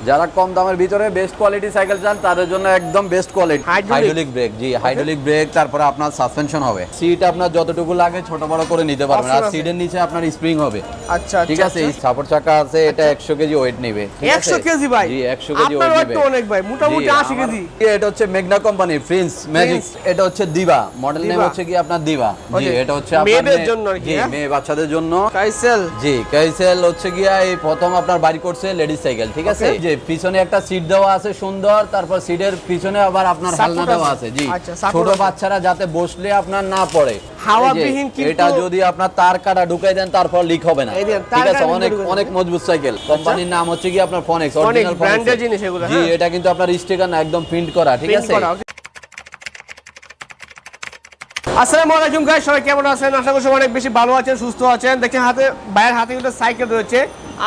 যারা কম দামের ভিতরে বেস্ট কোয়ালিটি সাইকেল চান তাদের জন্য একদম বেস্ট কোয়ালিটি হাইড্রোলিক ব্রেক জি হাইড্রোলিক ব্রেক তারপরে আপনার সাসপেনশন হবে। সিট আপনার যতটুকু লাগে ছোট বড় করে নিতে পারবেন। আর সিটের নিচে আপনার স্প্রিং হবে। আচ্ছা ঠিক আছে? এই সাপোর্ট চাকা আছে এটা একশো কেজি ওয়েট নেবে। ঠিক আছে? একশো কেজি ভাই? জি একশো কেজি ওয়েট নেবে তো অনেক ভাই মোটামুটি জি, আশি আমার- কেজি। এটা হচ্ছে মেঘনা কোম্পানি প্রিন্স ম্যাজিক এটা হচ্ছে দিবা মডেল নেম হচ্ছে কি আপনার দিবা জি এটা হচ্ছে আপনার মেয়েদের জন্য আর কি, জি হ্যাঁ? মেয়ে বাচ্চাদের জন্য। কাইসেল জি কাইসেল হচ্ছে গিয়া এই প্রথম আপনার বাড়ি করছে লেডিস সাইকেল ঠিক আছে. যে পিছনে একটা সিট দেওয়া আছে সুন্দর তারপর সিটের পিছনে আবার আপনার হালনা দেওয়া আছে। আছে জি। আচ্ছা, ছোট বাচ্চারা যাতে বসলে আপনার না পড়ে। হাওয়াবিহীন কিন্তু- এটা যদি আপনার তার কাটা ঢুকাই দেন তারপর লিক হবে না। ঠিক আছে অনেক অনেক মজবুত সাইকেল কোম্পানির নাম হচ্ছে কি আপনার ফনেক্স অরিজিনাল এর জিনিস এগুলো, জি হ্যাঁ। এটা কিন্তু আপনার স্টিকার না একদম প্রিন্ট করা ঠিক আছে? আসসালামু আলাইকুম গাইস সবাই কেমন আছেন? আশা করি সবাই অনেক বেশি ভালো আছেন সুস্থ আছেন। দেখেন হাতে বাইরের হাতে কিন্তু সাইকেল রয়েছে।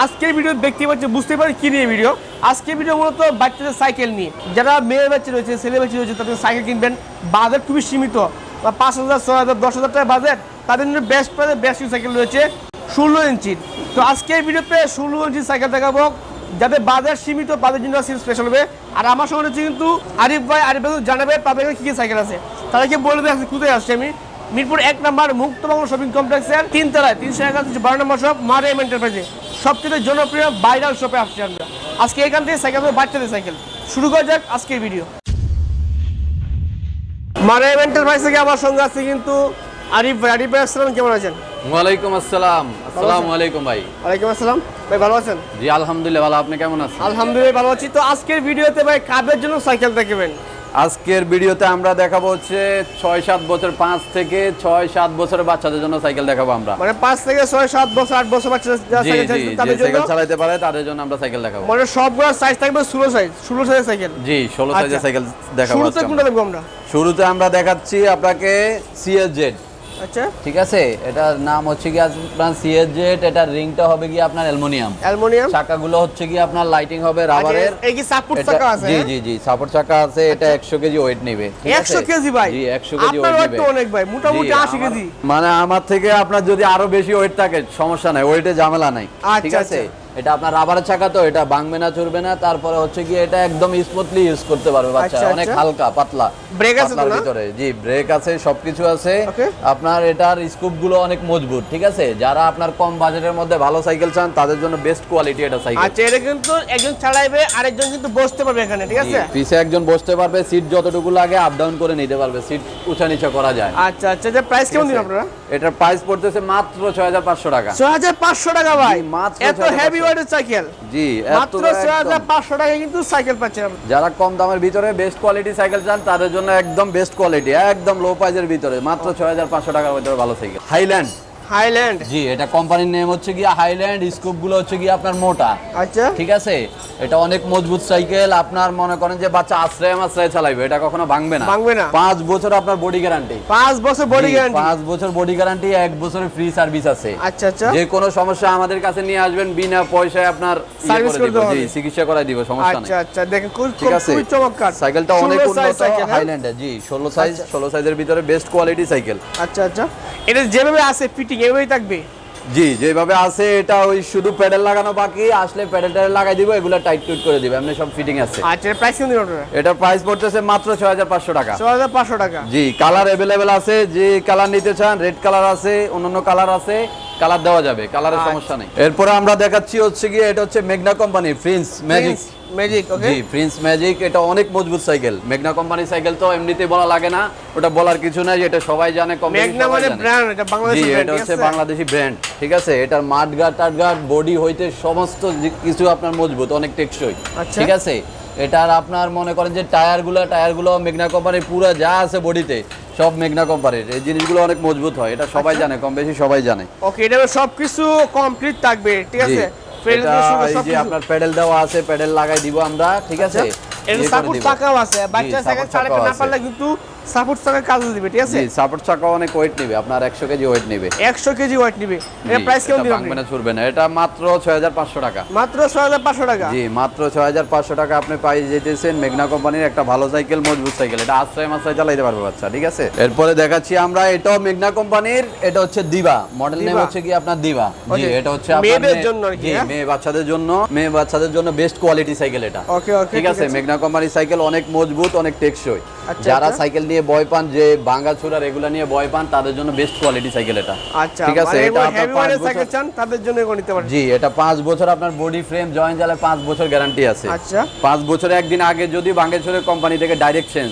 আজকের ভিডিও দেখতে পাচ্ছি, বুঝতে পারি কি নিয়ে ভিডিও আজকের ভিডিও মূলত বাচ্চাদের সাইকেল নিয়ে। যারা মেয়ে বাচ্চা রয়েছে ছেলে বাচ্চা রয়েছে, তাদের সাইকেল কিনবেন। বাজেট খুবই সীমিত। পাঁচ হাজার, ছয় হাজার, দশ হাজার টাকা বাজেট তাদের জন্য বেস্ট প্রাইসে বেস্ট সাইকেল রয়েছে ষোলো ইঞ্চির তো আজকের ভিডিওতে ষোলো ইঞ্চির সাইকেল দেখাবো। যাদের বাজার সীমিত, তাদের জন্য স্পেশাল হবে। আর আমার সঙ্গে হচ্ছে কিন্তু আরিফ ভাই আরিফ ভাই জানাবে, তাদের কাছে কি কি সাইকেল আছে। তাদেরকে বলে দেয় কোথায় আসছে আমি? মিরপুর এক নম্বর মুক্তবাংলা শপিং কমপ্লেক্সের তিন তলায় তিনশো তিনশো বারো নম্বর শপ মারিয়াম এন্টারপ্রাইজে সবচেয়ে জনপ্রিয় ভাইরাল শপে আসছে আমরা। আজকে এখান থেকে সাইকেল বাচ্চাদের সাইকেল শুরু করা যাক আজকের ভিডিও মারিয়াম এন্টারপ্রাইজ থেকে আমার সঙ্গে আছে কিন্তু আরিফ ভাই। আরিফ ভাই আসসালাম কেমন আছেন? ওয়ালাইকুম আসসালাম। আসসালামু আলাইকুম ভাই। ওয়ালাইকুম আসসালাম। ভাই ভালো আছেন? জি আলহামদুলিল্লাহ ভালো। আপনি কেমন আছেন? আলহামদুলিল্লাহ ভালো আছি। তো আজকের ভিডিওতে ভাই কাদের জন্য সাইকেল দেখবেন আজকের ভিডিওতে আমরা দেখাবো হচ্ছে ছয় সাত বছর পাঁচ থেকে ছয় সাত বছরের বাচ্চাদের জন্য সাইকেল দেখাবো আমরা। মানে পাঁচ থেকে ছয় সাত বছর আট বছর বাচ্চা সাইকেল চালাতে পারে তাদের জন্য আমরা সাইকেল দেখাবো। মানে সবগুলো সাইজ থাকবে ষোলো সাইজ ষোলো সাইজের সাইকেল। জি ষোলো সাইজের আচ্ছা। সাইকেল দেখাবো শুরুতে কোনটা দেখব আমরা? শুরুতে আমরা দেখাচ্ছি আপনাকে সিএসজেড আচ্ছা। ঠিক আছে? এটার নাম হচ্ছে কি আপনার সিএসজেড এটার রিংটা হবে কি আপনার অ্যালুমিনিয়াম। অ্যালুমিনিয়াম। চাকাগুলো হচ্ছে কি আপনার লাইটিং হবে রাবারের এই কি সাপোর্ট চাকা আছে? জি? জি জি সাপোর্ট চাকা আছে এটা একশো কেজি ওয়েট নেবে ঠিক আছে? একশো কেজি ভাই। জি একশো কেজি আপনার ওয়েট নেবে তো অনেক ভাই মোটামুটি জি, আশি আমার- কেজি। মানে আমার থেকে আপনার যদি আরও বেশি ওয়েট থাকে সমস্যা নাই ওয়েটে ঝামেলা নাই আচ্ছা, ঠিক আছে? আচ্ছা। এটা আপনার রাবারের চাকা তো এটা ভাঙবে না চড়বে না তারপরে হচ্ছে কি এটা একদম স্মুথলি ইউজ করতে পারবে বাচ্চা। আচ্ছা, অনেক আচ্ছা। হালকা পাতলা। Brake আছে তো না? ভিতরে। জি ব্রেক আছে সবকিছু আছে। আপনার এটার স্কুপগুলো অনেক মজবুত ঠিক আছে? যারা আপনার কম বাজেটের মধ্যে ভালো সাইকেল চান তাদের জন্য বেস্ট কোয়ালিটি এটা সাইকেল আচ্ছা এটা কিন্তু একজন চালাইবে আরেকজন কিন্তু বসতে পারবে এখানে ঠিক আছে? পিছে একজন বসতে পারবে সিট যতটুকু লাগে আপ ডাউন করে নিতে পারবে সিট উঁচা নিচা করা যায় আচ্ছা আচ্ছা যে প্রাইস কেমন দিন আপনারা? এটার প্রাইস পড়তেছে মাত্র ছয় হাজার পাঁচশো টাকা। ছয় হাজার পাঁচশো টাকা ভাই। মাত্র এত হেভি ওয়েটের সাইকেল জি মাত্র ছয় হাজার একদম। পাঁচশো টাকা কিন্তু সাইকেল পাচ্ছেন যারা কম দামের ভিতরে বেস্ট কোয়ালিটি সাইকেল চান তাদের জন্য একদম বেস্ট কোয়ালিটি একদম লো প্রাইজের ভিতরে। মাত্র ছয় হাজার পাঁচশো টাকার ভিতরে ভালো সাইকেল হাইল্যান্ড হাইল্যান্ড জি এটা কোম্পানির নেম হচ্ছে গিয়া হাইল্যান্ড স্কোপগুলো হচ্ছে গিয়া আপনার মোটা। আচ্ছা। ঠিক আছে? এটা অনেক মজবুত সাইকেল। আপনার মনে করেন যে বাচ্চা আশ্রয় আশ্রয় চালাইবে এটা কখনো ভাঙবে না। ভাঙবে না। পাঁচ বছর আপনার বডি গ্যারান্টি পাঁচ বছর বডি গ্যারান্টি পাঁচ বছর বডি গ্যারান্টি এক বছরের ফ্রি সার্ভিস আছে। আচ্ছা আচ্ছা। যে কোনো সমস্যা আমাদের কাছে নিয়ে আসবেন বিনা পয়সায় আপনার ইয়ে Service করে দিব জি চিকিৎসা করাই দিব সমস্যা নেই। আচ্ছা আচ্ছা দেখেন খুব আছে? চমৎকার। সাইকেলটা অনেক উন্নত? হাইল্যান্ডে জি ষোলো সাইজ ষোলো সাইজের ভিতরে বেস্ট কোয়ালিটি সাইকেল আচ্ছা আচ্ছা। এটা যেভাবে আছে ফিটিং এভাবেই থাকবে? জি যেভাবে আছে এটা ওই শুধু প্যাডেল লাগানো বাকি আসলে প্যাডেল ট্যাডেল লাগাই দিব এগুলো টাইট টুট করে দিব এমনি সব ফিটিং আছে। আচ্ছা প্রাইস কিন্তু ওটা এটা এটার প্রাইস পড়তেছে মাত্র ছয় হাজার পাঁচশো টাকা। ছয় হাজার পাঁচশো টাকা। জি কালার अवेलेबल আছে যে কালার নিতে চান রেড কালার আছে অন্যান্য কালার আছে কালার দেওয়া যাবে কালারের আচ্ছা। সমস্যা নেই। এরপরে আমরা দেখাচ্ছি হচ্ছে গিয়ে এটা হচ্ছে মেঘনা company Prince Magic magic okay জি প্রিন্স ম্যাজিক এটা অনেক মজবুত সাইকেল। মেঘনা কোম্পানি সাইকেল তো এমনিতে বলা লাগে না ওটা বলার কিছু নাই এটা সবাই জানে কম মেঘনা মানে ব্র্যান্ড এটা জি এটা হচ্ছে বাংলাদেশি ব্র্যান্ড ঠিক আছে? এটার বডি হইতে সমস্ত কিছু আপনার মজবুত অনেক টেকসই আচ্ছা। ঠিক আছে? এটার আপনার মনে করেন যে টায়ারগুলো টায়ারগুলো মেঘনা কোম্পানির পুরো যা আছে বডিতে সব মেঘনা কোম্পানির। এই জিনিসগুলো অনেক মজবুত হয় এটা আচ্ছা। সবাই জানে কম বেশি সবাই জানে। ওকে এটা সবকিছু কমপ্লিট থাকবে ঠিক আছে? যে আপনার প্যাডেল দেওয়া আছে প্যাডেল লাগাই দিব আমরা ঠিক আছে? এর সাপোর্ট দিব। আছে বাচ্চা সাইকেল চালাতে না পারলে কিন্তু সাপোর্ট চাকার কাজ দিবে ঠিক আছে? সাপোর্ট চাকা অনেক ওয়েট নেবে আপনার একশো কেজি ওয়েট নেবে। একশো কেজি ওয়েট নিবে। এর প্রাইস কেমন দিবেন ভাঙবে না এটা মাত্র ছয় হাজার পাঁচশো টাকা। মাত্র ছয় হাজার পাঁচশো টাকা? জি মাত্র ছয় হাজার পাঁচশো টাকা আপনি পাই যেতেছেন মেঘনা কোম্পানির একটা ভালো সাইকেল মজবুত সাইকেল। এটা আশ্রয় মাশ্রয় চালাইতে পারবে বাচ্চা ঠিক আছে? এরপরে দেখাচ্ছি আমরা এটাও মেঘনা কোম্পানির এটা হচ্ছে দিবা। মডেল নেম হচ্ছে কি আপনার দিবা? জি এটা হচ্ছে মেয়েদের মেয়ে- জন্য কি, হ্যাঁ? মেয়ে বাচ্চাদের জন্য মেয়ে বাচ্চাদের জন্য বেস্ট কোয়ালিটি সাইকেল এটা। ওকে ওকে ঠিক আছে। মেঘনা কোম্পানির সাইকেল অনেক মজবুত অনেক টেকসই। যারা আচ্ছা। সাইকেল নিয়ে ভয় পান যে ভাঙ্গা চূড়া এগুলা নিয়ে ভয় পান তাদের জন্য বেস্ট কোয়ালিটি সাইকেল এটা। আচ্ছা ঠিক আছে এটা আপনার হেভি পাঁচ বছর সাইকেল চান তাদের জন্য এগুলো নিতে পারেন। জি এটা পাঁচ বছর আপনার বডি ফ্রেম জয়েন্ট জালে পাঁচ বছর গ্যারান্টি আছে। আচ্ছা। পাঁচ বছরে একদিন আগে যদি বাঙ্গেশ্বরের কোম্পানি থেকে ডাইরেক্ট চেঞ্জ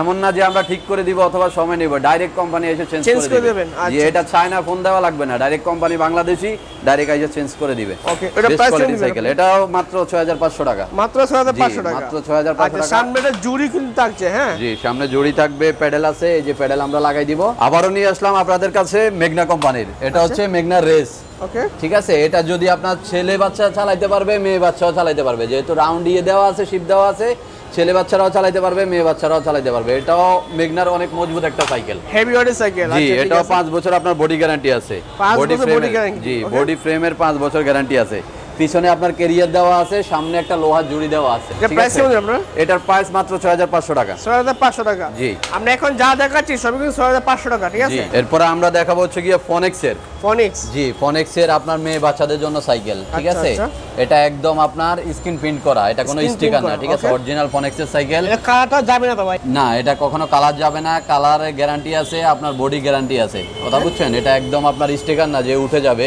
এমন না যে আমরা ঠিক করে দিব অথবা সময় নিব ডাইরেক্ট কোম্পানি এসে চেঞ্জ করে করে দিবে। দেবেন, জি আচ্ছা। এটা চায়না ফোন দেওয়া লাগবে না ডাইরেক্ট কোম্পানি বাংলাদেশি ডাইরেক্ট এসে চেঞ্জ করে দিবে। ওকে এটা প্রাইস কেমন সাইকেল এটাও মাত্র 6500 টাকা। মাত্র ছয় হাজার পাঁচশো জি, টাকা। মাত্র 6500 আচ্ছা টাকা। সামনে একটা জুড়ি কিন্তু থাকছে হ্যাঁ? জি। সামনে জড়ি থাকবে প্যাডেল আছে এই যে প্যাডেল আমরা লাগাই দিব। আবারও নিয়ে আসলাম আপনাদের কাছে মেঘনা কোম্পানির। এটা আচ্ছা। হচ্ছে মেঘনা রেস। ওকে। ঠিক আছে? এটা যদি আপনার ছেলে বাচ্চা চালাইতে পারবে মেয়ে বাচ্চাও চালাইতে পারবে। যেহেতু রাউন্ড ইয়ে দেওয়া আছে শিপ দেওয়া আছে ছেলে বাচ্চারাও চালাইতে পারবে মেয়ে বাচ্চারাও চালাইতে পারবে। এটাও মেঘনার অনেক মজবুত একটা সাইকেল হেভি ওয়ারের সাইকেল জি এটাও পাঁচ বছর আপনার বডি গ্যারান্টি আছে। বডি ফ্রেমের জি বডি ফ্রেমের পাঁচ বছর গ্যারান্টি আছে। পিছনে আপনার কেরিয়ার দেওয়া আছে সামনে একটা লোহার জুড়ি দেওয়া আছে এটা প্রাইস? কেমন আপনার এটার প্রাইস মাত্র ছয় হাজার পাঁচশো টাকা। ছয় হাজার পাঁচশো টাকা? জি। আমরা এখন যা দেখাচ্ছি সবই কিন্তু ছয় হাজার পাঁচশো টাকা ঠিক আছে? এরপরে আমরা দেখাবো হচ্ছে গিয়ে ফনিক্স জি ফনেক্সের আপনার মেয়ে বাচ্চাদের জন্য সাইকেল ঠিক আচ্ছা, আছে? আচ্ছা। এটা একদম আপনার স্ক্রিন প্রিন্ট করা এটা কোনো স্টিকার না ঠিক আছে. অরিজিনাল ফনেক্সের সাইকেল এটা কালারটা যাবে না ভাই? না এটা কখনো কালার যাবে না কালারের গ্যারান্টি আছে আপনার বডি গ্যারান্টি আছে। কথা বুঝছেন? এটা একদম আপনার স্টিকার না যে উঠে যাবে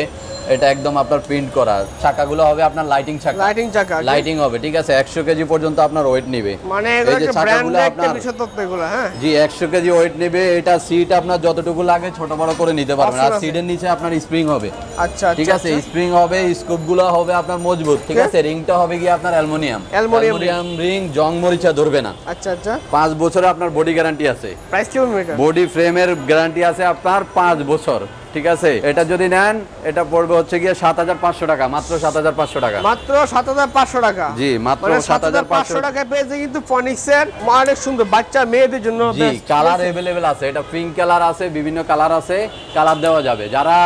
এটা একদম আপনার প্রিন্ট করা। চাকাগুলো হবে আপনার লাইটিং চাকা। লাইটিং চাকা লাইটিং হবে ঠিক আছে? একশো কেজি পর্যন্ত আপনার ওয়েট নিবে। মানে এই যে চাকাগুলো আপনার তত্ত্ব এগুলো হ্যাঁ? জি একশো কেজি ওয়েট নেবে। এটা সিট আপনার যতটুকু লাগে ছোট বড় করে নিতে পারবেন। আর আছে। সিটের নিচে আপনার স্প্রিং হবে। আচ্ছা ঠিক আছে? স্প্রিং হবে স্কুপগুলো হবে আপনার মজবুত ঠিক আছে? রিংটা হবে কি আপনার অ্যালুমিনিয়াম। অ্যালুমিনিয়াম রিং জং মরিচা ধরবে না। আচ্ছা আচ্ছা। পাঁচ বছরে আপনার বডি গ্যারান্টি আছে। প্রাইস এটা? বডি ফ্রেমের গ্যারান্টি আছে আপনার পাঁচ বছর। ঠিক আছে? এটা যদি নেন এটা পড়বে হচ্ছে গিয়ে সাত হাজার পাঁচশো টাকা মাত্র সাত হাজার পাঁচশো টাকা। মাত্র সাত হাজার পাঁচশো টাকা। জি মাত্র মানে সাত হাজার পাঁচশো টাকা পেয়েছে কিন্তু ফনিক্সের অনেক সুন্দর বাচ্চা মেয়েদের জন্য জি কালার? অ্যাভেলেবেল আছে? এটা পিঙ্ক কালার আছে বিভিন্ন কালার আছে কালার দেওয়া যাবে। যারা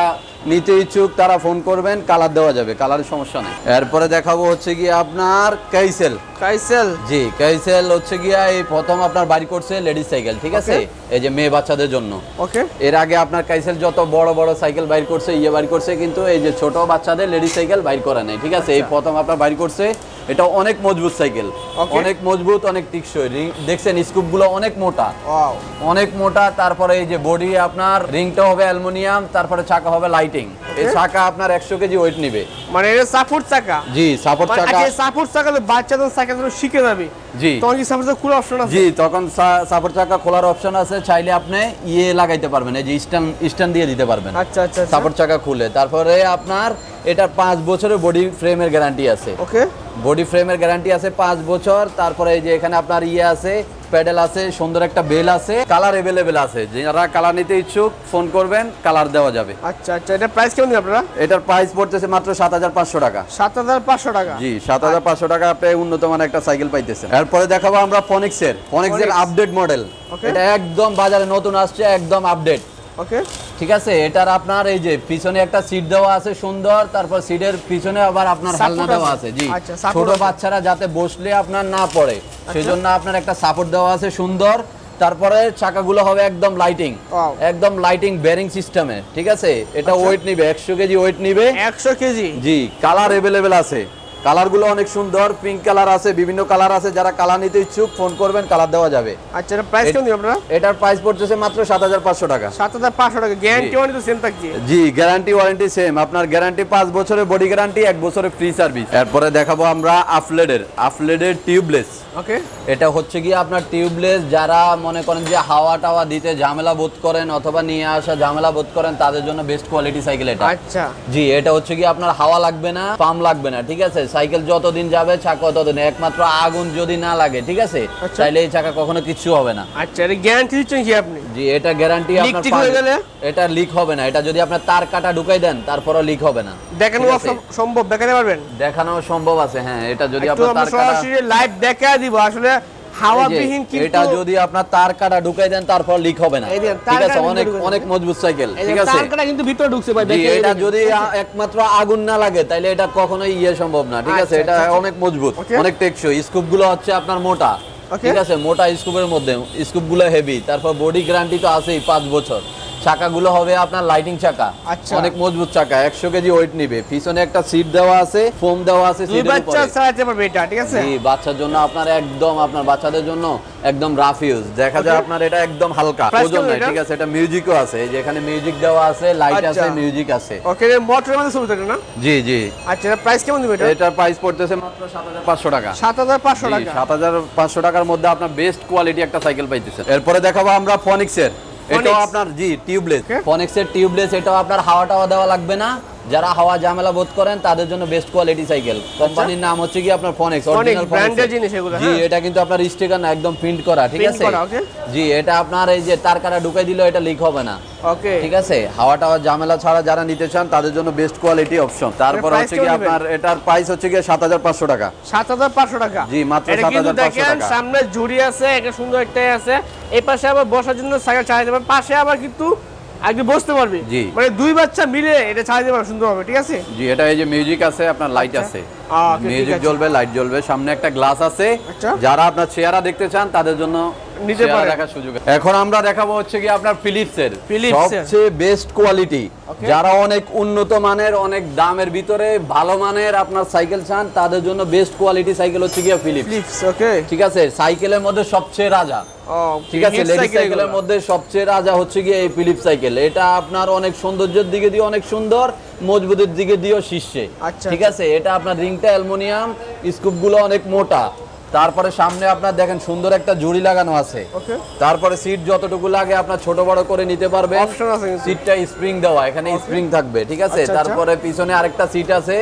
নিতে ইচ্ছুক তারা ফোন করবেন কালার দেওয়া যাবে কালারের সমস্যা নেই। এরপরে দেখাবো হচ্ছে গিয়ে আপনার কাইসেল কাইসেল? জি কাইসেল হচ্ছে গিয়া এই প্রথম আপনার বাড়ি করছে লেডিস সাইকেল ঠিক আছে? এই যে মেয়ে বাচ্চাদের জন্য। ওকে এর আগে আপনার কাইসেল যত বড় বড় সাইকেল বাইর করছে ইয়ে বাইর করছে কিন্তু এই যে ছোট বাচ্চাদের লেডিস সাইকেল বাইর করে নাই ঠিক আছে? এই প্রথম আপনার বাইর করছে এটা অনেক মজবুত সাইকেল। অনেক মজবুত অনেক টিকসই। দেখছেন স্কুপগুলো অনেক মোটা। ওয়াও অনেক মোটা তারপরে এই যে বডি আপনার রিংটা হবে অ্যালুমিনিয়াম তারপরে চাকা হবে লাইটিং। এই চাকা আপনার একশো কেজি ওয়েট নিবে। মানে সাপোর্ট চাকা? জি সাপোর্ট মানে চাকা। সাপোর্ট চাকা বাচ্চাদের সাইকেল শিখে যাবে। জি। তখন কি সাপোর্ট খুলে অপশন আছে? জি তখন সাপোর্ট চাকা খোলার অপশন আছে চাইলে আপনি ইয়ে লাগাইতে পারবেন এই যে স্ট্যান্ড স্ট্যান্ড দিয়ে দিতে পারবেন। আচ্ছা আচ্ছা সাপোর্ট চাকা খুলে তারপরে আপনার এটা পাঁচ বছরের বডি ফ্রেমের গ্যারান্টি আছে। ওকে। বডি ফ্রেমের গ্যারান্টি আছে পাঁচ বছর তারপরে এই যে এখানে আপনার ইয়ে আছে প্যাডেল আছে সুন্দর একটা বেল আছে কালার এভেলেবেল আছে। যারা কালার নিতে ইচ্ছুক ফোন করবেন কালার দেওয়া যাবে। আচ্ছা আচ্ছা এটা প্রাইস কেমন আপনারা? এটার প্রাইস পড়তেছে মাত্র সাত হাজার পাঁচশো টাকা। সাত হাজার পাঁচশো টাকা। জি সাত হাজার পাঁচশো টাকা আপনি উন্নত মানের একটা সাইকেল পাইতেছেন। এরপরে দেখাবো আমরা ফনিক্সের ফনিক্সের। আপডেট মডেল এটা একদম বাজারে নতুন আসছে একদম আপডেট ওকে ঠিক আছে? এটার আপনার এই যে পিছনে একটা সিট দেওয়া আছে সুন্দর তারপর সিটের পিছনে আবার আপনার হেলনা দেওয়া আছে। জি। আচ্ছা, ছোট বাচ্চারা যাতে বসলে আপনার না পড়ে সেজন্য আপনার একটা সাপোর্ট দেওয়া আছে সুন্দর। তারপরে চাকাগুলো হবে একদম লাইটিং একদম লাইটিং বেরিং সিস্টেমে ঠিক আছে? এটা আচ্ছা। ওয়েট নিবে একশো কেজি ওয়েট নিবে। একশো কেজি? জি কালার এভেলেবেল আছে। কালারগুলো অনেক সুন্দর পিঙ্ক কালার আছে বিভিন্ন কালার আছে যারা কালার নিতে ইচ্ছুক ফোন করবেন কালার দেওয়া যাবে। আচ্ছা এটা প্রাইস কেমন আপনারা? এটার প্রাইস পড়তেছে মাত্র সাত হাজার পাঁচশো টাকা। সাত হাজার পাঁচশো টাকা গ্যারান্টি মানে তো সেম থাকছে। জি গ্যারান্টি ওয়ারেন্টি সেম আপনার গ্যারান্টি পাঁচ বছরের বডি গ্যারান্টি এক বছরের ফ্রি সার্ভিস এরপরে দেখাবো আমরা আফলেডের আফলেডের টিউবলেস ওকে এটা হচ্ছে গিয়ে আপনার টিউবলেস যারা মনে করেন যে হাওয়া টাওয়া দিতে ঝামেলা বোধ করেন অথবা নিয়ে আসা ঝামেলা বোধ করেন তাদের জন্য বেস্ট কোয়ালিটি সাইকেল এটা। আচ্ছা। জি এটা হচ্ছে কি আপনার হাওয়া লাগবে না পাম লাগবে না ঠিক আছে? সাইকেল যতদিন যাবে চাকা ততদিন। একমাত্র আগুন যদি না লাগে ঠিক আছে? তাহলে এই চাকা কখনো কিছু হবে না। আচ্ছা এটা গ্যারান্টি দিচ্ছেন কি আপনি? জি এটা গ্যারান্টি আপনার লিক পাঁচ- হয়ে গেলে? এটা লিক হবে না। এটা যদি আপনি তার কাটা ঢুকাই দেন তারপরও লিক হবে না। দেখানো ঠিক সম্ভব? দেখাতে পারবেন? দেখানো সম্ভব আছে হ্যাঁ। এটা যদি আপনি তার কাটা লাইভ দেখা দিব। আসলে হাওয়াবিহীন কিন্তু এটা যদি আপনার তার কাটা ঢুকাই দেন তারপর লিক হবে না। তার ঠিক আছে? অনেক অনেক মজবুত সাইকেল ঠিক আছে? তারকাটা কিন্তু ভিতরে ঢুকছে ভাই এটা যদি একমাত্র আগুন না লাগে তাহলে এটা কখনোই ইয়ে সম্ভব না ঠিক আছে? আচ্ছা, এটা আচ্ছা, আচ্ছা। অনেক মজবুত অনেক টেকসই। স্কুপগুলো হচ্ছে আপনার মোটা ঠিক আছে? মোটা স্কুপের মধ্যে স্কুপগুলো হেভি তারপর বডি গ্যারান্টি তো আছেই পাঁচ বছর। চাকাগুলো হবে আপনার লাইটিং চাকা। আচ্ছা। অনেক মজবুত চাকা একশো কেজি ওয়েট নিবে। পিছনে একটা সিট দেওয়া আছে ফোম দেওয়া আছে বাচ্চা চালাতে পারবে এটা ঠিক আছে? জি বাচ্চার জন্য আপনার একদম আপনার বাচ্চাদের জন্য একদম রাফ ইউজ দেখা যায় আপনার এটা একদম হালকা ওজন নাই? ঠিক আছে? এটা মিউজিকও আছে এই যে এখানে মিউজিক দেওয়া আছে লাইট আচ্ছা। আছে মিউজিক আছে। ওকে মোটরের মধ্যে সুবিধা এটা না? জি জি। আচ্ছা এটা প্রাইস কেমন দিবে এটা? এটার প্রাইস পড়তেছে মাত্র সাত হাজার পাঁচশো টাকা। সাত হাজার পাঁচশো টাকা। সাত হাজার পাঁচশো টাকার মধ্যে আপনার বেস্ট কোয়ালিটি একটা সাইকেল পাইতেছে। এরপরে দেখাবো আমরা ফনিক্সের এটাও আপনার জি টিউবলেস ফোনিক্সের টিউবলেস এটাও আপনার হাওয়া টাওয়া দেওয়া লাগবে না। যারা হাওয়া ঝামেলা বোধ করেন তাদের জন্য বেস্ট কোয়ালিটি সাইকেল কোম্পানির নাম হচ্ছে কি আপনার ফনিক্স অরিজিনাল branded জিনিস এগুলো, জি হ্যাঁ। এটা কিন্তু আপনার স্টিকার না একদম প্রিন্ট করা ঠিক আছে? জি এটা আপনার এই যে তার কাটা ঢুকাই দিলেও এটা লিক হবে না। ওকে ঠিক আছে? হাওয়া টাওয়া ঝামেলা ছাড়া যারা নিতে চান তাদের জন্য বেস্ট কোয়ালিটি অপশন তারপর হচ্ছে কি আপনার এটার প্রাইস হচ্ছে কি সাত হাজার পাঁচশো টাকা। সাত হাজার পাঁচশো টাকা? জি, মাত্র এটা কিন্তু 7,500 দেখেন টাকা। সামনে ঝুড়ি আছে একটা সুন্দর একটাই আছে। এই পাশে আবার বসার জন্য সাইকেল চালাতে পারবে পাশে আবার কিন্তু একটু বসতে পারবে জি। মানে দুই বাচ্চা মিলে এটা চালাতে পারবে সুন্দর হবে ঠিক আছে জি এটা এই যে মিউজিক আছে আপনার লাইট আচ্ছা। আছে মিউজিক। জ্বলবে লাইট জ্বলবে সামনে একটা গ্লাস আছে। আচ্ছা। যারা আপনার চেহারা দেখতে চান তাদের জন্য নিতে দেখার সুযোগ এখন আমরা দেখাবো হচ্ছে কি আপনার ফিলিপসের। সবচেয়ে বেস্ট কোয়ালিটি যারা অনেক উন্নত মানের অনেক দামের ভিতরে ভালো মানের আপনার সাইকেল চান তাদের জন্য বেস্ট কোয়ালিটি সাইকেল হচ্ছে কি ফিলিপস ওকে ঠিক আছে সাইকেলের মধ্যে সবচেয়ে রাজা। ঠিক আছে লেডিস সাইকেলের মধ্যে সবচেয়ে রাজা হচ্ছে গিয়ে এই ফিলিপ সাইকেল। এটা আপনার অনেক সৌন্দর্যের দিকে দিয়ে অনেক সুন্দর। মজবুতের দিকে দিও শীর্ষে। আচ্ছা, ঠিক আছে? এটা আপনার রিংটা অ্যালমোনিয়াম স্কুপগুলো অনেক মোটা। তারপরে সামনে আপনার দেখেন সুন্দর একটা জুড়ি লাগানো আছে। তারপরে সিট যতটুকু লাগে আপনার ছোট বড় করে নিতে পারবে সিটটা স্প্রিং দেওয়া এখানে স্প্রিং থাকবে ঠিক আছে? আচ্ছা, আচ্ছা। তারপরে পিছনে আরেকটা সিট আছে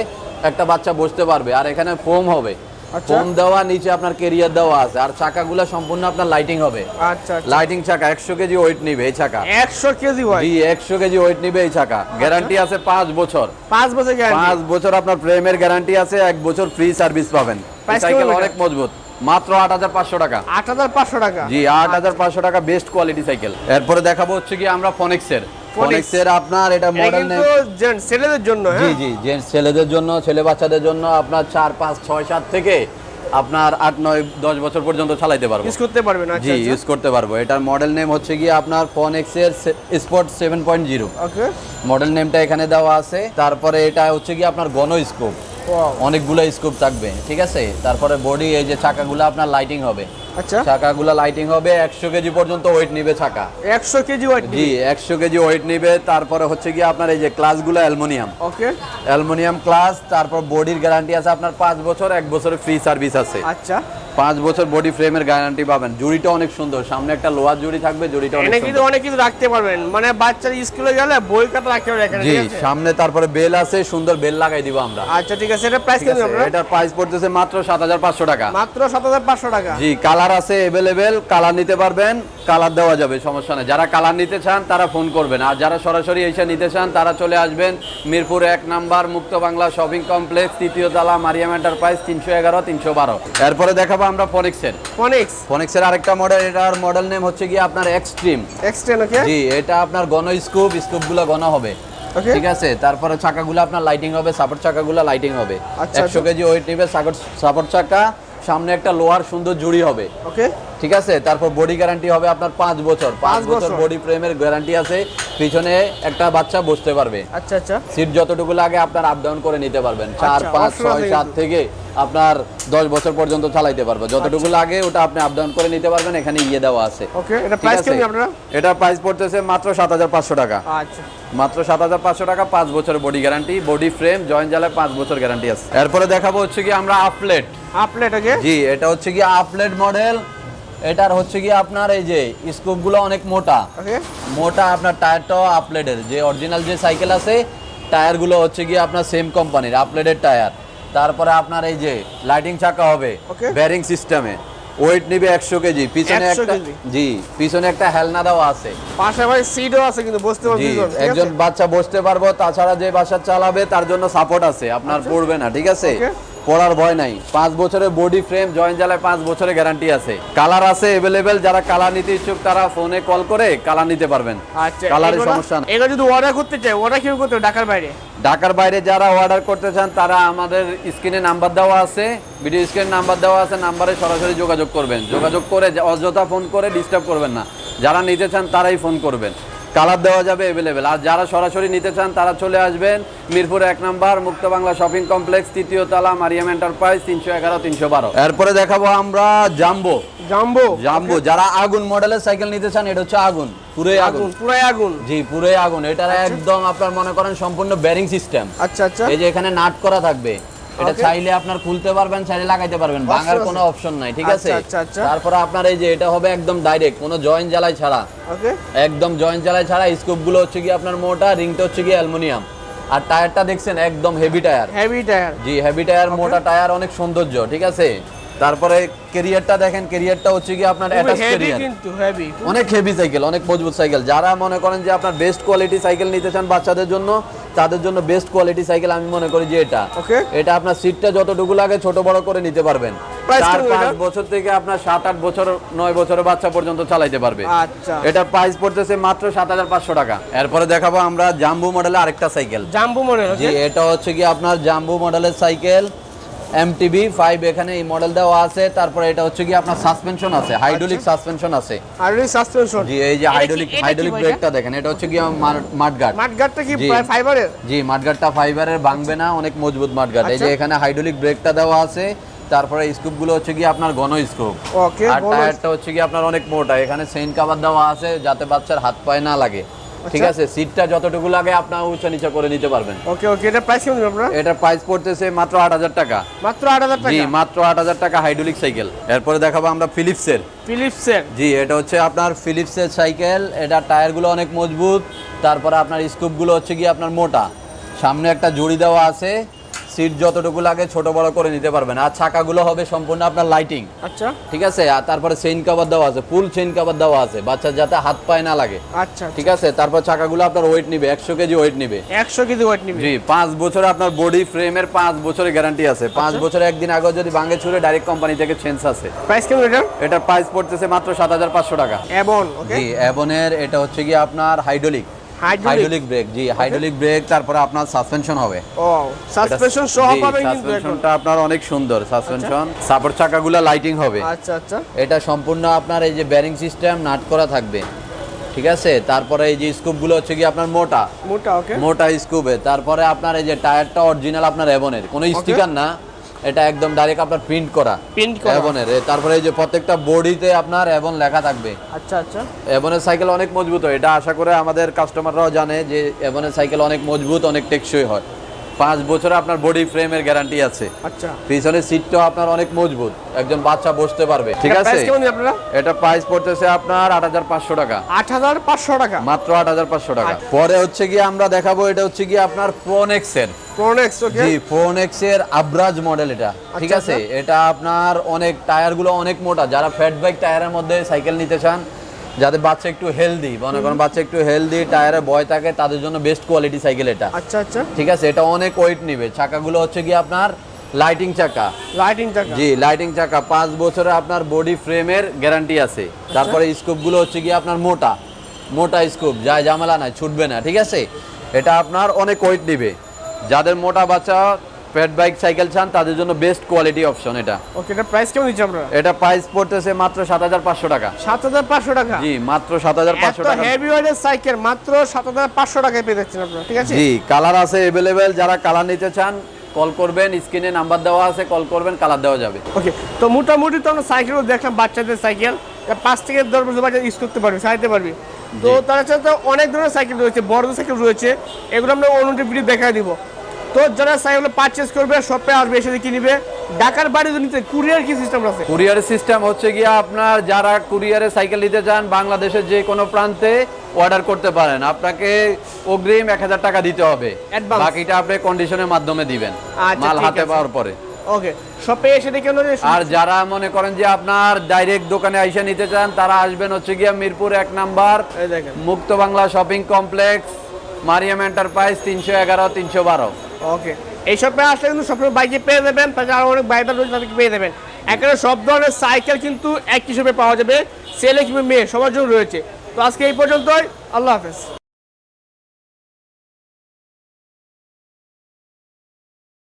একটা বাচ্চা বসতে পারবে আর এখানে ফোম হবে। আচ্ছা। ফোম দেওয়া নিচে আপনার কেরিয়ার দেওয়া আছে। আর চাকাগুলো সম্পূর্ণ আপনার লাইটিং হবে। আচ্ছা আচ্ছা। লাইটিং চাকা একশো কেজি ওয়েট নিবে এই চাকা। একশো কেজি হয় জি একশো কেজি ওয়েট নিবে এই চাকা। গ্যারান্টি আছে পাঁচ বছর। পাঁচ বছর গ্যারান্টি পাঁচ বছর আপনার ফ্রেমের গ্যারান্টি আছে এক বছর ফ্রি সার্ভিস পাবেন। সাইকেল অনেক মজবুত। মাত্র আট হাজার পাঁচশো টাকা। আট হাজার পাঁচশো টাকা? জি আট হাজার পাঁচশো টাকা বেস্ট কোয়ালিটি সাইকেল এরপরে দেখাবো হচ্ছে কি আমরা ফনিক্সের ফনিক্সের আপনার এটা মডেল নেই ছেলেদের জন্য জি হ্যাঁ? জি জেন্টস ছেলেদের জন্য ছেলে বাচ্চাদের জন্য আপনার চার পাঁচ ছয় সাত থেকে আপনার আট নয় দশ বছর পর্যন্ত চালাইতে পারব। ইউজ করতে পারবেন জি ইউজ করতে পারব। এটার মডেল নেম হচ্ছে কি আপনার ফোন এক্সের spot seven point zero okay model নেমটা এখানে দেওয়া আছে। তারপরে এটা হচ্ছে কি আপনার গণ স্কোপ অনেকগুলো স্কোপ থাকবে ঠিক আছে? তারপরে বডি এই যে চাকাগুলো আপনার লাইটিং হবে। আচ্ছা। চাকাগুলো লাইটিং হবে একশো কেজি পর্যন্ত ওয়েট নিবে চাকা। একশো কেজি ওয়েট জি একশো কেজি ওয়েট নিবে তারপরে হচ্ছে কি আপনার এই যে ক্লাসগুলো অ্যালুমিনিয়াম ওকে অ্যালুমিনিয়াম ক্লাস তারপর বডির গ্যারান্টি আছে আপনার পাঁচ বছর এক বছর ফ্রি সার্ভিস আছে। আচ্ছা। পাঁচ বছর বডি ফ্রেমের গ্যারান্টি পাবেন। জুড়িটা অনেক সুন্দর। সামনে একটা লোয়ার জুড়ি থাকবে জুড়িটা অনেক কিন্তু অনেক কিছু রাখতে পারবেন। মানে বাচ্চার স্কুলে গেলে বই খাতা রাখতে পারবেন এখানে জি সামনে তারপরে বেল আছে সুন্দর বেল লাগাই দিব আমরা। আচ্ছা ঠিক আছে। এটা প্রাইস কত কেমন আপনার? এটার প্রাইস পড়তেছে মাত্র সাত হাজার পাঁচশো টাকা। মাত্র সাত হাজার পাঁচশো টাকা। জি কালার আছে अवेलेबल কালার নিতে পারবেন। কালার দেওয়া যাবে সমস্যা নেই। যারা কালার নিতে চান তারা ফোন করবেন। আর যারা সরাসরি এসে নিতে চান তারা চলে আসবেন মিরপুর এক number Mukto Bangla shopping complex তৃতীয় তলা মারিয়াম এন্টারপ্রাইজ তিনশো এগারো তিনশো বারো। এরপরে দেখাবো আমরা ফনিক্সের। ফনিক্স। ফনিক্সের আরেকটা মডেল এটার মডেল নেম হচ্ছে গিয়ে আপনার এক্সট্রিম এক্সটেন ওকে জি এটা আপনার গণ স্কুপ স্কুপগুলো গণ হবে। ঠিক আছে? তারপরে চাকাগুলো আপনার লাইটিং হবে সাপোর্ট চাকাগুলো লাইটিং হবে। আচ্ছা, একশো কেজি ওয়েট নিবে সাপোর্ট চাকা। সামনে একটা লোহার সুন্দর জুড়ি হবে। ওকে। ঠিক আছে? তারপর বডি গ্যারান্টি হবে আপনার পাঁচ বছর। পাঁচ বছর। বডি ফ্রেমের গ্যারান্টি আছে। পিছনে একটা বাচ্চা বসতে পারবে। আচ্ছা আচ্ছা। সিট যতটুকু লাগে আপনার আপ ডাউন করে নিতে পারবেন। চার আচ্ছা, পাঁচ ছয় সাত থেকে আপনার দশ বছর পর্যন্ত চালাইতে পারবে। যতটুকু লাগে ওটা আপনি আপ ডাউন করে নিতে পারবেন এখানে ইয়ে দেওয়া আছে। ওকে এটা প্রাইস পড়তেছে মাত্র সাত হাজার পাঁচশো টাকা। আচ্ছা। মাত্র সাত হাজার পাঁচশো টাকা পাঁচ বছরের body guarantee body frame joint জ্বালায় পাঁচ বছর গ্যারান্টি আছে। এরপরে দেখাবো হচ্ছে কি আমরা আপলেট আপলেট জি এটা হচ্ছে কি আপলেট মডেল এটার হচ্ছে কি আপনার এই যে স্কুপগুলো অনেক মোটা। মোটা আপনার টায়ারটাও আপলেটের যে অরিজিনাল যে সাইকেল আছে টায়ারগুলো হচ্ছে কি আপনার সেম কোম্পানির আপলেটের টায়ার তারপরে আপনার এই যে লাইটিং চাকা হবে ব্যারিং সিস্টেমে ওয়েট নিবে একশো কেজি। পিছনে একটা জি পিছনে একটা হেলনা দাও আছে। পাশে পাশাপাশি সিটও আছে কিন্তু বসতে ঠিক একজন বাচ্চা বসতে পারব তাছাড়া যে বাসা চালাবে তার জন্য সাপোর্ট আছে। আপনার পড়বে না ঠিক আছে. পড়ার ভয় নাই। পাঁচ বছরের বডি ফ্রেম জয়েন্ট জ্বালায় পাঁচ বছরের গ্যারান্টি আছে। কালার আছে এভেলেবেল যারা কালার নিতে ইচ্ছুক তারা ফোনে কল করে কালার নিতে পারবেন। আচ্ছা কালারের সমস্যা নেই। এগুলো যদি অর্ডার করতে চাই অর্ডার কীভাবে করতে ঢাকার বাইরে? ঢাকার বাইরে যারা অর্ডার করতে চান তারা আমাদের স্ক্রিনে নাম্বার দেওয়া আছে। ভিডিও স্ক্রিনে নাম্বার দেওয়া আছে নাম্বারে সরাসরি যোগাযোগ করবেন। যোগাযোগ করে অযথা ফোন করে ডিস্টার্ব করবেন না। যারা নিতে চান তারাই ফোন করবেন। কালার দেওয়া যাবে অ্যাভেলেবেল আর যারা সরাসরি নিতে চান তারা চলে আসবেন মিরপুর এক নম্বর মুক্ত বাংলা শপিং কমপ্লেক্স তৃতীয় তলা মারিয়াম এন্টারপ্রাইজ তিনশো এগারো তিনশো বারো। এরপরে দেখাবো আমরা জাম্বো। জাম্বো। জাম্বো যারা আগুন মডেলের সাইকেল নিতে চান এটা হচ্ছে আগুন পুরোই আগুন। পুরাই আগুন। জি পুরোই আগুন। এটার একদম আপনার মনে করেন সম্পূর্ণ ব্যারিং সিস্টেম আচ্ছা আচ্ছা। এই যে এখানে নাট করা থাকবে। এটা চাইলে আপনার খুলতে পারবেন চাইলে লাগাইতে পারবেন। ভাঙার কোনো অপশন নাই ঠিক আছে? আচ্ছা, আচ্ছা, আচ্ছা। তারপরে আপনার এই যে এটা হবে একদম ডাইরেক্ট কোনো জয়েন্ট জ্বালাই ছাড়া। ওকে একদম জয়েন্ট জ্বালাই ছাড়া স্কোপগুলো হচ্ছে কি আপনার মোটা রিংটা হচ্ছে কি অ্যালুমিনিয়াম। আর টায়ারটা দেখছেন একদম হেভি টায়ার হেভি টায়ার জি হেভি টায়ার মোটা টায়ার অনেক সৌন্দর্য ঠিক আছে? তারপরে কেরিয়ারটা দেখেন কেরিয়ারটা হচ্ছে কি আপনার অ্যাটাচ হেভি কিন্তু হেভি অনেক হেভি সাইকেল অনেক মজবুত সাইকেল যারা মনে করেন যে আপনার বেস্ট কোয়ালিটি সাইকেল নিতে চান বাচ্চাদের জন্য তাদের জন্য বেস্ট কোয়ালিটি সাইকেল আমি মনে করি যে এটা. এটা আপনার সিটটা যতটুকু লাগে ছোট বড় করে নিতে পারবেন। চার পাঁচ বছর থেকে আপনার সাত আট বছর নয় বছরের বাচ্চা পর্যন্ত চালাইতে পারবে। আচ্ছা। এটার প্রাইস পড়তেছে মাত্র সাত হাজার পাঁচশো টাকা। এরপরে দেখাবো আমরা জাম্বু মডেলের আরেকটা সাইকেল জাম্বু মডেল জি এটা হচ্ছে কি আপনার জাম্বু মডেলের সাইকেল এমটিবি ফাইভ এখানে এই মডেল দেওয়া আছে। তারপরে এটা হচ্ছে কি আপনার সাসপেনশন আছে হাইড্রোলিক সাসপেনশন আছে। আর এই সাসপেনশন জি এই যে হাইড্রোলিক হাইড্রোলিক ব্রেকটা দেখেন এটা হচ্ছে কি মাঠগার্ড মাঠগাটটা কি ফাইবারের জি মাঠগার্ডটা ফাইবারের ভাঙবে না অনেক মজবুত মাঠগার্ড এই যে আচ্ছা। এখানে হাইড্রোলিক ব্রেকটা দেওয়া আছে তারপরে স্কুপগুলো হচ্ছে কি আপনার ঘন স্কুপ ওকে আর টায়ারটা হচ্ছে কি আপনার অনেক মোটা এখানে সেন কাভার দেওয়া আছে যাতে বাচ্চার হাত পায়ে না লাগে। ঠিক আচ্ছা। আছে সিটটা যতটুকু লাগে আপনার উঁচা নিচা করে নিতে পারবেন। ওকে ওকে এটা প্রাইস কেমন আপনারা? এটা প্রাইস পড়তেছে মাত্র আট হাজার টাকা। মাত্র 8000 টাকা? জি মাত্র আট হাজার টাকা হাইড্রোলিক সাইকেল এরপরে দেখাবো আমরা ফিলিপসের ফিলিপসের জি এটা হচ্ছে আপনার ফিলিপসের সাইকেল এটা টায়ারগুলো অনেক মজবুত। তারপরে আপনার স্কুপগুলো হচ্ছে কি আপনার মোটা। সামনে একটা জুড়ি দেওয়া আছে। সিট যতটুকু লাগে ছোট বড় করে নিতে পারবেন। আর চাকাগুলো হবে সম্পূর্ণ আপনার লাইটিং আচ্ছা। ঠিক আছে? আর তারপরে চেইন কভার দেওয়া আছে ফুল চেইন কভার দেওয়া আছে বাচ্চার যাতে হাত পায়ে না লাগে। আচ্ছা ঠিক আছে? তারপর চাকাগুলো আপনার ওয়েট নিবে একশো কেজি ওয়েট নিবে। একশো কেজি ওয়েট নিবে। জি পাঁচ বছরে আপনার বডি ফ্রেমের পাঁচ বছরের গ্যারান্টি আছে। পাঁচ আচ্ছা। বছরে একদিন আগে যদি ভাঙে ছুড়ে ডাইরেক্ট কোম্পানি থেকে চেঞ্জ আছে প্রাইস কেমন এটা? এটার প্রাইস পড়তেছে মাত্র সাত হাজার পাঁচশো টাকা। এবন ওকে জি অ্যাবনের এটা হচ্ছে কি আপনার হাইড্রোলিক হাইড্রোলিক ব্রেক জি হাইড্রোলিক ব্রেক তারপরে আপনার সাসপেনশন হবে। ও সাসপেনশন সহ পাবেন কিন্তু সাসপেনশনটা আপনার অনেক সুন্দর সাসপেনশন সাপোর্ট চাকাগুলো লাইটিং হবে। আচ্ছা আচ্ছা। এটা সম্পূর্ণ আপনার এই যে ব্যারিং সিস্টেম নাট করা থাকবে। ঠিক আছে? তারপরে এই যে স্কুপগুলো হচ্ছে কি আপনার মোটা। মোটা ওকে মোটা স্কুপে তারপরে আপনার এই যে টায়ারটা অরিজিনাল আপনার এবনের কোনো স্টিকার না। এটা একদম ডাইরেক্ট আপনার প্রিন্ট করা। প্রিন্ট করা। এবনের তারপরে এই যে প্রত্যেকটা বডিতে আপনার এবন লেখা থাকবে। আচ্ছা আচ্ছা। এবনের সাইকেল অনেক মজবুত হয়। এটা আশা করে আমাদের কাস্টমাররাও জানে যে এবনের সাইকেল অনেক মজবুত অনেক টেকসই হয়। পাঁচ বছরে আপনার বডি ফ্রেমের গ্যারান্টি আছে। আচ্ছা। পিছনের সিটটাও আপনার অনেক মজবুত। একজন বাচ্চা বসতে পারবে। ঠিক আছে? এটা প্রাইস পড়তেছে আপনার আট হাজার পাঁচশো টাকা। আট হাজার পাঁচশো টাকা? মাত্র আট হাজার পাঁচশো টাকা। আচ্ছা। পরে হচ্ছে গিয়ে আমরা দেখাবো এটা হচ্ছে গিয়ে আপনার প্রোনেক্স এর। প্রোনেক্স ওকে জি ফোনেক্স এর আব্রাজ মডেল এটা। ঠিক আছে? এটা আপনার অনেক টায়ারগুলো অনেক মোটা। যারা ফ্যাট বাইক টায়ারের মধ্যে সাইকেল নিতে চান যাদের বাচ্চা একটু হেলদি মনে করেন বাচ্চা একটু হেলদি টায়ারে বয় থাকে তাদের জন্য বেস্ট কোয়ালিটি সাইকেল এটা। আচ্ছা আচ্ছা। ঠিক আছে? এটা অনেক ওয়েট নিবে। চাকাগুলো হচ্ছে কি আপনার লাইটিং চাকা। লাইটিং চাকা। জি লাইটিং চাকা। পাঁচ বছরে আপনার বডি ফ্রেমের গ্যারান্টি আছে। তারপরে স্কোপগুলো হচ্ছে কি আপনার মোটা। মোটা স্কোপ যায় ঝামেলা নাই ছুটবে না ঠিক আছে? এটা আপনার অনেক ওয়েট নিবে। যাদের মোটা বাচ্চা পেট বাইক সাইকেল চান তাদের জন্য বেস্ট কোয়ালিটি অপশন এটা। ওকে এটা প্রাইস কেমন দিচ্ছেন আপনারা এটা প্রাইস পড়তেছে মাত্র সাত হাজার পাঁচশো টাকা। সাত হাজার পাঁচশো টাকা? জি মাত্র সাত হাজার পাঁচশো এত টাকা। হেভি ওয়েটের সাইকেল মাত্র সাত হাজার পাঁচশো টাকায় পেয়ে যাচ্ছেন আপনারা ঠিক আছে? জি কালার আছে এভেলেবেল যারা কালার নিতে চান কল করবেন স্ক্রিনে নাম্বার দেওয়া আছে কল করবেন কালার দেওয়া যাবে। ওকে তো মোটামুটি তো আমরা সাইকেলও দেখলাম বাচ্চাদের সাইকেল এটা পাঁচ থেকে দশ বছর বাচ্চা ইউজ করতে পারবে চালাতে পারবে। তো তার সাথে অনেক ধরনের সাইকেল রয়েছে বড় সাইকেল রয়েছে এগুলো আমরা অন্য ভিডিও দেখা দিব। তো যারা সাইকেল পারচেস করবে শপে আসবে এসে কি নিবে? ঢাকার বাড়ি নিতে কুরিয়ার কি সিস্টেম আছে? কুরিয়ার সিস্টেম হচ্ছে গিয়ে আপনার যারা কুরিয়ারে সাইকেল নিতে চান বাংলাদেশের যে কোনো প্রান্তে অর্ডার করতে পারেন। আপনাকে অগ্রিম এক হাজার টাকা দিতে হবে। বাকিটা আপনি কন্ডিশনের মাধ্যমে দিবেন। আচ্ছা, মাল হাতে পাওয়ার পরে। ওকে শপে এসে দেখে নেবে আর যারা মনে করেন যে আপনার ডাইরেক্ট দোকানে আইসা নিতে চান তারা আসবেন হচ্ছে গিয়ে মিরপুর এক নাম্বার। এই দেখেন। Mukta Bangla shopping complex Mariam enterprise তিনশো এগারো তিনশো বারো। ওকে এই পেয়ে আসলে কিন্তু সবসময় বাইকে পেয়ে যাবেন তাছাড়া অনেক বাইক রয়েছে তাদেরকে পেয়ে যাবেন। এখানে সব ধরনের সাইকেল কিন্তু একই হিসেবে পাওয়া যাবে। ছেলে কিংবা মেয়ে, সবার জন্য রয়েছে। তো আজকে এই পর্যন্তই। আল্লাহ হাফেজ।